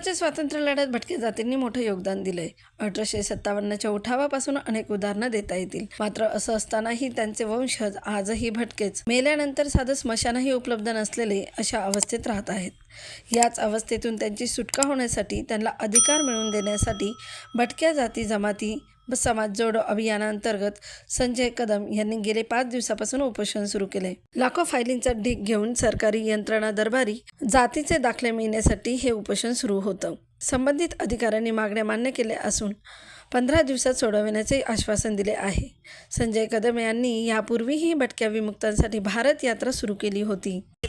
भारताच्या स्वातंत्र्य लढ्यात भटक्या जातींनी मोठं योगदान दिलंय. अठराशे सत्तावन्नच्या उठावापासून अनेक उदाहरणं देता येतील. मात्र असं असतानाही त्यांचे वंशज आजही भटकेच. मेल्यानंतर साधं स्मशानही उपलब्ध नसलेले अशा अवस्थेत राहत आहेत. याच अवस्थेतून त्यांची सुटका होण्यासाठी त्यांना अधिकार मिळवून देण्यासाठी भटक्या जाती जमाती समाज जोडो अभियानांतर्गत संजय कदम यांनी गेले पाच दिवसापासून उपोषण सुरू केले. लाखो फायलींचा ढीक घेऊन सरकारी यंत्रणा दरबारी जातीचे दाखले मिळण्यासाठी हे उपोषण सुरू होतं. संबंधित अधिकाऱ्यांनी मागण्या मान्य केल्या असून पंधरा दिवसात सोडविण्याचे आश्वासन दिले आहे. संजय कदम यांनी यापूर्वीही भटक्या विमुक्तांसाठी भारत यात्रा सुरू केली होती मी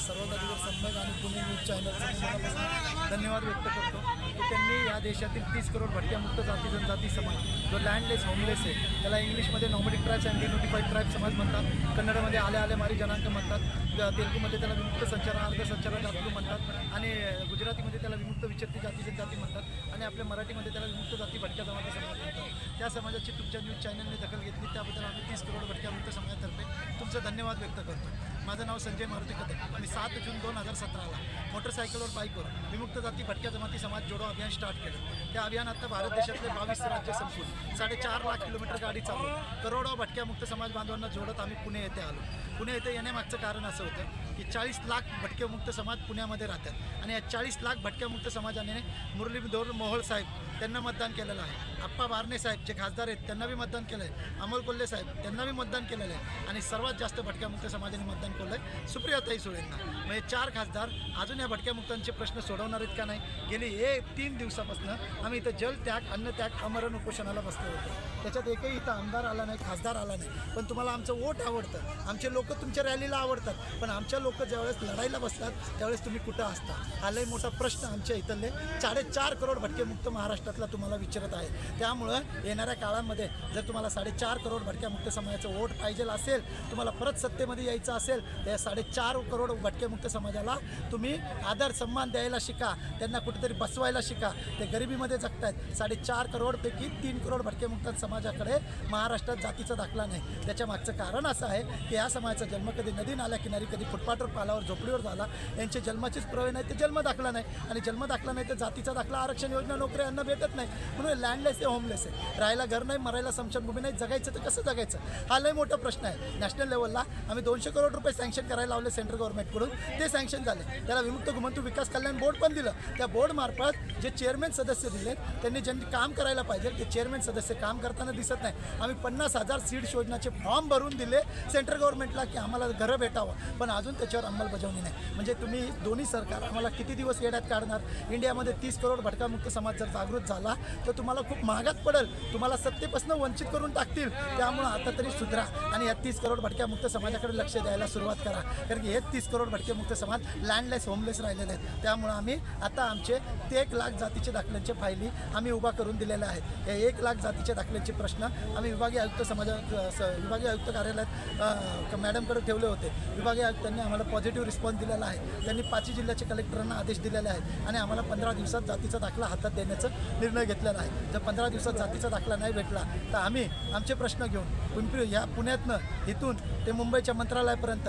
सर्वसाधारण संभाग आणि पुणे न्यूज चॅनलचा मनापासून धन्यवाद व्यक्त करतो की त्यांनी या देशातील तीस करोड भटक्यामुक्त जाती जनजाती समाज जो लँडलेस होमलेस आहे त्याला इंग्लिशमध्ये nomadic tribes and denotified tribe समाज म्हणतात. कन्नडमध्ये आले आले मारी जनांक म्हणतात. तेलगूमध्ये त्याला विमुक्त संचार अर्ध संचार जाती म्हणतात. आणि गुजरातीमध्ये त्याला विमुक्त विचरती जाती जनजाती म्हणतात. आणि आपल्या मराठीमध्ये त्याला विमुक्त जाती भटक्या जमाती समाज म्हणतात. त्या समाजाची तुमच्या न्यूज चॅनलने दखल घेतली. त्याबद्दल आम्ही तीस करोड भटक्यामुक्त समाजातर्फे तुमचं धन्यवाद व्यक्त करतो. माझं नाव संजय मारुती कदम आणि सात जून दोन हजार सतराला मोटरसायकलवर बाईकवर विमुक्त जाती भटक्या जमाती समाज जोडो अभियान स्टार्ट केलं. त्या अभियान आता भारत देशातले बावीस राज्य संपून साडेचार लाख किलोमीटर गाडी चालू करोडो भटक्या मुक्त समाज बांधवांना जोडत आम्ही पुणे येथे आलो. पुणे येथे येण्यामागचं कारण असं होतं की चाळीस लाख भटक्यामुक्त समाज पुण्यामध्ये राहतात. आणि या चाळीस लाख भटक्यामुक्त समाजाने मुरलीधोर मोहोळ साहेब त्यांना मतदान केलेलं आहे. आप्पा बारणे साहेब जे खासदार आहेत त्यांना बी मतदान केलं आहे अमोल कोल्हे साहेब त्यांना बी मतदान केलेलं आहे. आणि सर्वात जास्त भटक्यामुक्त समाजाने मतदान केलं आहे सुप्रियाताई सुळेंना. म्हणजे चार खासदार अजून या भटक्यामुक्तांचे प्रश्न सोडवणार आहेत का नाही? गेली हे तीन दिवसापासून आम्ही इथं जलत्याग अन्नत्याग अमरण उपोषणाला बसलो होतो. त्याच्यात एकही इथं आमदार आला नाही खासदार आला नाही. पण तुम्हाला आमचं वोट आवडतं. आमचे लोक तुमच्या रॅलीला आवडतात. पण आमच्या लोक ज्यावेळेस लढायला बसतात त्यावेळेस तुम्ही कुठं असता? आलाही लय मोठा प्रश्न आमच्या इथले साडेचार करोड भटकेमुक्त महाराष्ट्रातला तुम्हाला विचारत आहे. त्यामुळं येणाऱ्या काळामध्ये जर तुम्हाला साडेचार करोड भटक्यामुक्त समाजाचं वोट पाहिजे असेल तुम्हाला परत सत्तेमध्ये यायचं असेल त्या साडेचार करोड भटकेमुक्त समाजाला तुम्ही आदर सन्मान द्यायला शिका त्यांना कुठेतरी बसवायला शिका. ते गरिबीमध्ये जगतायत. साडेचार करोडपैकी तीन करोड भटकेमुक्त समाजाकडे महाराष्ट्रात जातीचा दाखला नाही. त्याच्या मागचं कारण असं आहे की या समाजाचा जन्म कधी नदी नाल्या किनारी कधी फुटपाथवर पालावर झोपडीवर झाला. यांचे जन्माचीच प्रवे नाही ते जन्म दाखला नाही. आणि जन्म दाखला नाही तर जातीचा दाखला आरक्षण योजना नोकऱ्या यांना भेटत नाही. म्हणून लँडलेस आहे होमलेस आहे. राहायला घर नाही मरायला समशनभूमी नाही जगायचं तर कसं जगायचं? हा लय मोठा प्रश्न आहे. नॅशनल लेवलला आम्ही दोनशे करोड रुपये सँक्शन करायला लावले सेंट्रल गव्हर्नमेंटकडून ते सँक्शन झाले. त्याला विमुक्त घुमंतू विकास कल्याण बोर्ड पण दिलं. त्या बोर्डमार्फत जे चेअरमॅन सदस्य दिले त्यांनी ज्यांनी काम करायला पाहिजे ते चेअरमॅन सदस्य काम करताना दिसत नाही. आम्ही पन्नास हजार सीड्स योजनाचे फॉर्म भरून दिले सेंट्रल गव्हर्नमेंटला की आम्हाला घरं भेटावं. पण अजून त्याच्यावर अंमलबजावणी नाही. म्हणजे तुम्ही दोन्ही सरकार आम्हाला किती दिवस येड्यात काढणार? इंडियामध्ये तीस करोड भटकामुक्त समाज जर जागृत झाला तर तुम्हाला खूप महागात पडेल. तुम्हाला सत्तेपासून वंचित करून टाकतील. त्यामुळं आता तरी सुधरा. आणि या तीस करोड भटक्यामुक्त समाजाकडे लक्ष द्यायला सुरू सुरुवात करा. कारण की हे तीस करोड भटकेमुक्त समाज लँडलेस होमलेस राहिलेले आहेत. त्यामुळं आम्ही आता आमचे ते एक लाख जातीचे दाखल्यांचे फायली आम्ही उभा करून दिलेल्या आहेत. या एक लाख जातीच्या दाखल्यांचे प्रश्न आम्ही विभागीय आयुक्त समाजा विभागीय आयुक्त कार्यालयात मॅडमकडे ठेवले होते. विभागीय आयुक्तांनी आम्हाला पॉझिटिव्ह रिस्पॉन्स दिलेला आहे. त्यांनी पाचही जिल्ह्याच्या कलेक्टरांना आदेश दिलेले आहेत. आणि आम्हाला पंधरा दिवसात जातीचा दाखला हातात देण्याचा निर्णय घेतलेला आहे. जर पंधरा दिवसात जातीचा दाखला नाही भेटला तर आम्ही आमचे प्रश्न घेऊन पिंपरी या पुण्यातनं इथून ते मुंबईच्या मंत्रालयापर्यंत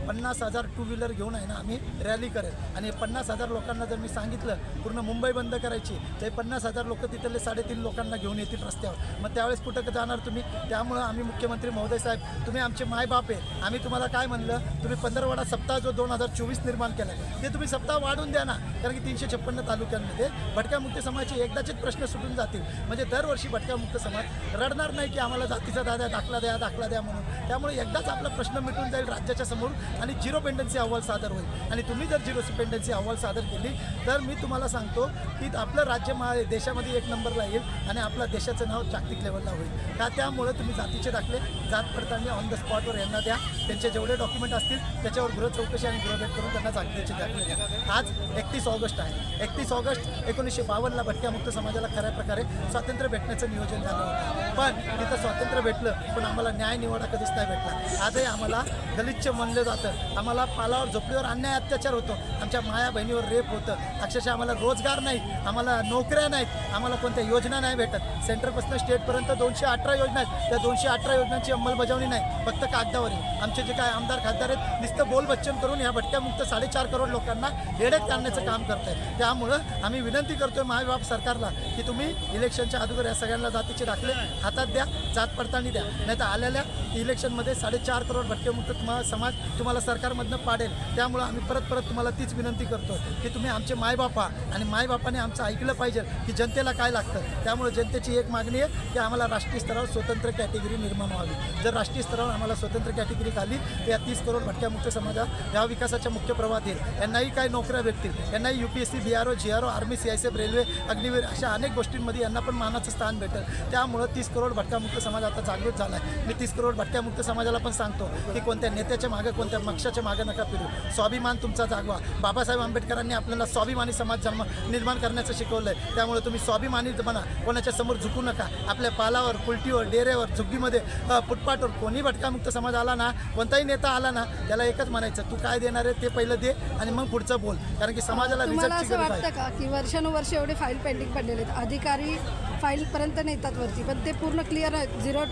पन्नास हजार टू व्हीलर घेऊन आहे ना आम्ही रॅली करेल. आणि पन्नास हजार लोकांना जर मी सांगितलं पूर्ण मुंबई बंद करायची तर पन्नास हजार लोक तिथले साडेतीन लोकांना घेऊन येतील रस्त्यावर. मग त्यावेळेस कुठं जाणार तुम्ही? त्यामुळं आम्ही मुख्यमंत्री महोदय साहेब तुम्ही आमचे मायबाप आहे आम्ही तुम्हाला काय म्हणलं? तुम्ही पंधरवडा सप्ताह जो दोन हजार चोवीस निर्माण केला आहे ते तुम्ही सप्ताह वाढून द्या ना. कारण की तीनशे छप्पन्न तालुक्यांमध्ये भटक्यामुक्त समाजाचे एकदाचेच प्रश्न सुटून जातील. म्हणजे दरवर्षी भटक्यामुक्त समाज रडणार नाही की आम्हाला जातीचा दादा दाखला द्या दाखला द्या म्हणून. त्यामुळे एकदाच आपला प्रश्न मिटून जाईल राज्याच्या समोर. आणि झिरो पेंडन्सी अहवाल सादर होईल. आणि तुम्ही जर झिरो पेंडन्सी अहवाल सादर केली तर मी तुम्हाला सांगतो की आपलं राज्य मा देशामध्ये एक नंबरला येईल आणि आपलं देशाचं नाव जागतिक लेवलला होईल. का त्यामुळे तुम्ही जातीचे दाखले जात पडताळणी ऑन द स्पॉटवर यांना द्या. त्यांचे जेवढे डॉक्युमेंट असतील त्याच्यावर गृह चौकशी आणि गृहभेट करून त्यांना जागतीचे दाखले द्या. आज एकतीस ऑगस्ट आहे. एकतीस ऑगस्ट एकोणीसशे बावन्नला भटक्यामुक्त समाजाला खऱ्या प्रकारे स्वातंत्र्य भेटण्याचं नियोजन झालं होतं. पण तिथं स्वातंत्र्य भेटलं पण आम्हाला न्याय निवाडा कधीच नाही भेटला. आजही आम्हाला दलितचे मन जातं जातं आम्हाला पालावर झोपडीवर अन्याय अत्याचार होतो. आमच्या माया बहिणीवर रेप होतं. अक्षरशः आम्हाला रोजगार नाही आम्हाला नोकऱ्या नाहीत. आम्हाला कोणत्या योजना नाही भेटत. सेंटरपासून स्टेटपर्यंत दोनशे अठरा योजना आहेत. त्या दोनशे अठरा योजनांची अंमलबजावणी नाही. फक्त कागदावर आहे. आमचे जे काय आमदार खासदार आहेत नुसतं बोल बच्चन करून ह्या भटक्यामुक्त साडेचार करोड लोकांना हेडेत काढण्याचं काम करत आहेत त्यामुळं आम्ही विनंती करतोय महाविभाग सरकारला की तुम्ही इलेक्शनच्या अगोदर या सगळ्यांना जातीचे दाखले हातात द्या जात पडताळणी द्या. नाही तर आलेल्या इलेक्शनमध्ये साडेचार करोड भटकेमुक्त तुम्हाला समाज तुम्हाला सरकारमधनं पाडेल त्यामुळं आम्ही परत परत तुम्हाला तीच विनंती करतो की तुम्ही आमचे मायबापा आणि मायबापाने आमचं ऐकलं पाहिजे की जनतेला काय लागतं. त्यामुळे जनतेची एक मागणी आहे की आम्हाला राष्ट्रीय स्तरावर स्वतंत्र कॅटेगरी निर्माण व्हावी. जर राष्ट्रीय स्तरावर आम्हाला स्वतंत्र कॅटेगरी खाली तर या तीस करोड भटक्यामुक्त समाजात या विकासाच्या मुख्य प्रवाहात येईल. यांनाही काय नोकऱ्या भेटतील? यांनाही U P S C B R O G R O army C I C F railway Agniveer अशा अनेक गोष्टींमध्ये यांना पण मानाचं स्थान भेटेल. त्यामुळं तीस करोड भटक्यामुक्त समाज आता जागृत झाला आहे मी तीस करोड भटक्यामुक्त समाजाला पण सांगतो की कोणत्या नेत्याच्या मागं कोणत्या पक्षाच्या मागं नका फिरू. स्वाभिमान तुमचा जागवा. बाबासाहेब आंबेडकरांनी आपल्याला स्वाभिमानी समाज जन्म निर्माण करण्याचं शिकवलं आहे त्यामुळे तुम्ही स्वाभिमानी बना. कोणाच्या समोर झुकू नका. आपल्या पालावर कुलटीवर डेरेवर झुग्गीमध्ये अ, फुटपाथवर कोणी भटकामुक्त समाज आला ना कोणताही नेता आला ना त्याला एकच म्हणायचं तू काय देणार आहे ते पहिलं दे आणि मग पुढचं बोल. कारण की समाजाला रिझल्टची असं गरज आहे. का की वर्षानुवर्ष एवढे फाईल पेंडिंग पडलेले आहेत? अधिकारी फाईलपर्यंत नेतात वरती पण ते पूर्ण क्लिअर आहे झिरो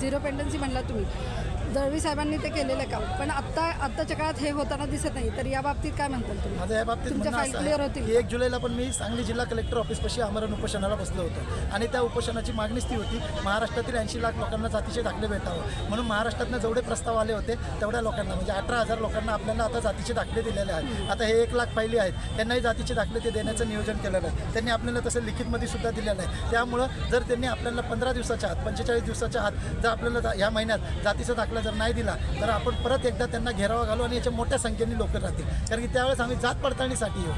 झिरो पेंडन्सी म्हणला तुम्ही. दळवी साहेबांनी ते केलेलं काम. पण आत्ता आत्ताच्या काळात हे होताना दिसत नाही. तर या बाबतीत काय म्हणताल तुम्ही? माझं या बाबतीत तुमच्या म्हणणं फाईल असं क्लिअर आहे होतील. की एक जुलैला पण मी सांगली जिल्हा कलेक्टर ऑफिसपाशी आमरण उपोषणाला बसलो होतो. आणि त्या उपोषणाची मागणीच ती होती महाराष्ट्रातील ऐंशी लाख लोकांना जातीचे दाखले भेटावं. म्हणून महाराष्ट्रातनं जेवढे प्रस्ताव आले होते तेवढ्या लोकांना म्हणजे अठरा हजार लोकांना आपल्याला आता जातीचे दाखले दिलेले आहेत. आता हे एक लाख फायली आहेत. त्यांनाही जातीचे दाखले ते देण्याचं नियोजन केलेलं आहे. त्यांनी आपल्याला तसं लिखितमध्ये सुद्धा दिलेलं आहे. त्यामुळं जर त्यांनी आपल्याला पंधरा दिवसाच्या आत पंचेचाळीस दिवसाच्या आत जर आपल्याला जा- ह्या महिन्यात जातीचा दाखला जर नाही दिला तर आपण परत एकदा त्यांना घेरावा घालू आणि याच्या मोठ्या संख्येने लोक राहतील. कारण की त्यावेळेस आम्ही जात पडताळणीसाठी येऊ.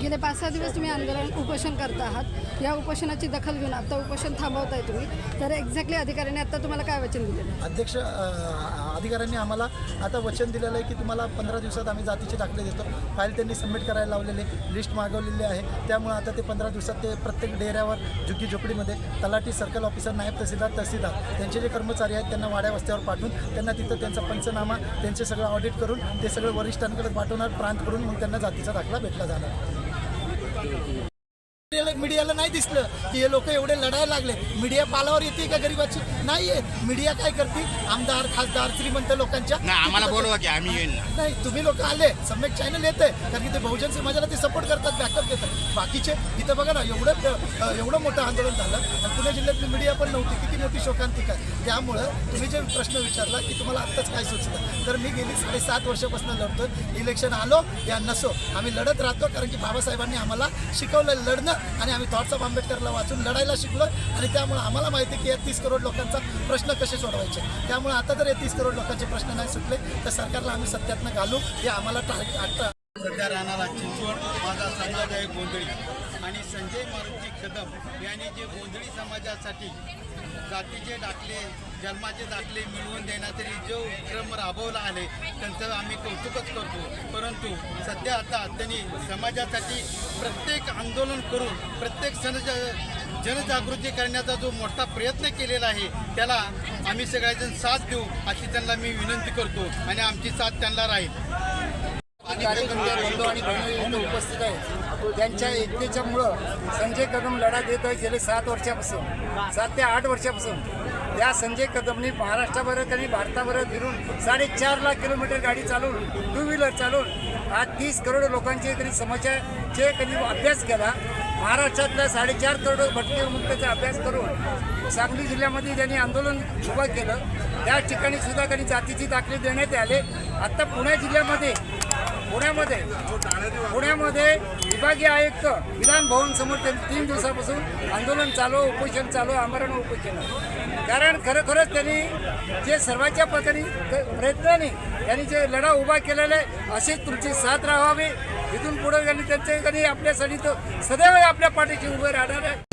गेले पाच सहा दिवस तुम्ही आंदोलन उपोषण करता आहात. या उपोषणाची दखल घेऊन आता उपोषण थांबवताय तुम्ही. तर एक्झॅक्टली अधिकाऱ्यांनी आता तुम्हाला काय वचन दिलेलं अध्यक्ष अधिकाऱ्यांनी आम्हाला आता वचन दिलेलं आहे की तुम्हाला पंधरा दिवसात आम्ही जातीचे दाखले देतो. फाईल त्यांनी सबमिट करायला लावलेले लिस्ट मागवलेली आहे. त्यामुळे आता ते पंधरा दिवसात ते प्रत्येक डेऱ्यावर झुग्गी झोपडीमध्ये तलाठी सर्कल ऑफिसर नायब तहसीलदार तहसीलदार त्यांचे जे कर्मचारी आहेत त्यांना वाड्या वस्त्यावर पाठवून त्यांना तिथं त्यांचा पंचनामा त्यांचे सगळं ऑडिट करून ते सगळं वरिष्ठांकडे पाठवणार प्रांत करून मग त्यांना जातीचा दाखला भेटला जाणार. मीडियाला- मीडियाला नाही दिसलं की हे लोक एवढे लढायला लागले. मीडिया पालावर येते का गरीबाची? नाही येत मीडिया काय करते आमदार खासदार श्रीमंत लोकांच्या आम्हाला बोलवा की आम्ही येईन ना. नाही तुम्ही लोक आले. सम्यक चॅनल येते कारण की ते बहुजन समाजाला ते सपोर्ट करतात बॅकअप देतात. बाकीचे इथं बघा ना एवढं एवढं मोठं आंदोलन झालं आणि पुणे जिल्ह्यातली मीडिया पण नव्हती. किती मोठी शोकांतिका आहे. त्यामुळं तुम्ही जे प्रश्न विचारला की तुम्हाला आत्ताच काय सुचलं? तर मी गेली साडेसात वर्षापासून लढतो इलेक्शन आलो या नसो. आम्ही लढत राहतो कारण की बाबासाहेबांनी आम्हाला शिकवलं लढणं आणि आम्ही थॉट्स ऑफ आंबेडकरला वाचून लढायला शिकलो आणि त्यामुळे आम्हाला माहिती की या तीस करोड लोकांचा प्रश्न कसे सोडवायचे. त्यामुळे आता जर या तीस करोड लोकांचे प्रश्न नाही सुटले तर सरकारला आम्ही सत्यातनं घालू हे आम्हाला टार्गेट आता सध्या राहणारा चिंचवड माझा समाज आहे गोंधळी कदम यांनी जे गोंधळी समाजासाठी जातीचे दाखले जन्माचे दाखले मिळवून देण्यासाठी जो उपक्रम राबवला आहे त्यांचं आम्ही कौतुकच करतो. परंतु सध्या आता त्यांनी समाजासाठी प्रत्येक आंदोलन करून प्रत्येक सण जनजागृती करण्याचा जो मोठा प्रयत्न केलेला आहे त्याला आम्ही सगळेजण साथ देऊ अशी त्यांना मी विनंती करतो आणि आमची साथ त्यांना राहील. बंधू आणि बहिणी उपस्थित आहेत. त्यांच्या एकतेच्यामुळं संजय कदम लढा देत आहे गेले सात वर्षापासून. सात ते आठ वर्षापासून. त्या संजय कदमनी महाराष्ट्राभर त्यांनी भारताभर फिरून साडेचार लाख किलोमीटर गाडी चालवून टू व्हीलर चालवून आज तीस करोड लोकांचे त्यांनी समस्याचे त्यांनी अभ्यास केला महाराष्ट्रातल्या साडेचार करोड भटके मुक्तचा अभ्यास करून सांगली जिल्ह्यामध्ये त्यांनी आंदोलन उभं केलं. त्या ठिकाणी सुद्धा त्यांनी जातीची दाखले देण्यात आले. आता पुणे जिल्ह्यामध्ये पुण्यामध्ये पुण्यामध्ये विभागीय आयुक्त विधान भवन समोर त्यांनी तीन दिवसापासून आंदोलन चालू उपोषण चालू आमरण उपोषण. कारण खरोखरच त्यांनी जे सर्वांच्या पद्धतीने प्रयत्नाने त्यांनी जे लढा उभा केलेला आहे अशीच तुमची साथ राहावी. इथून पुढे त्यांनी त्यांचे त्यांनी आपल्यासाठी तो सदैव आपल्या पाठीशी उभे राहणार आहे.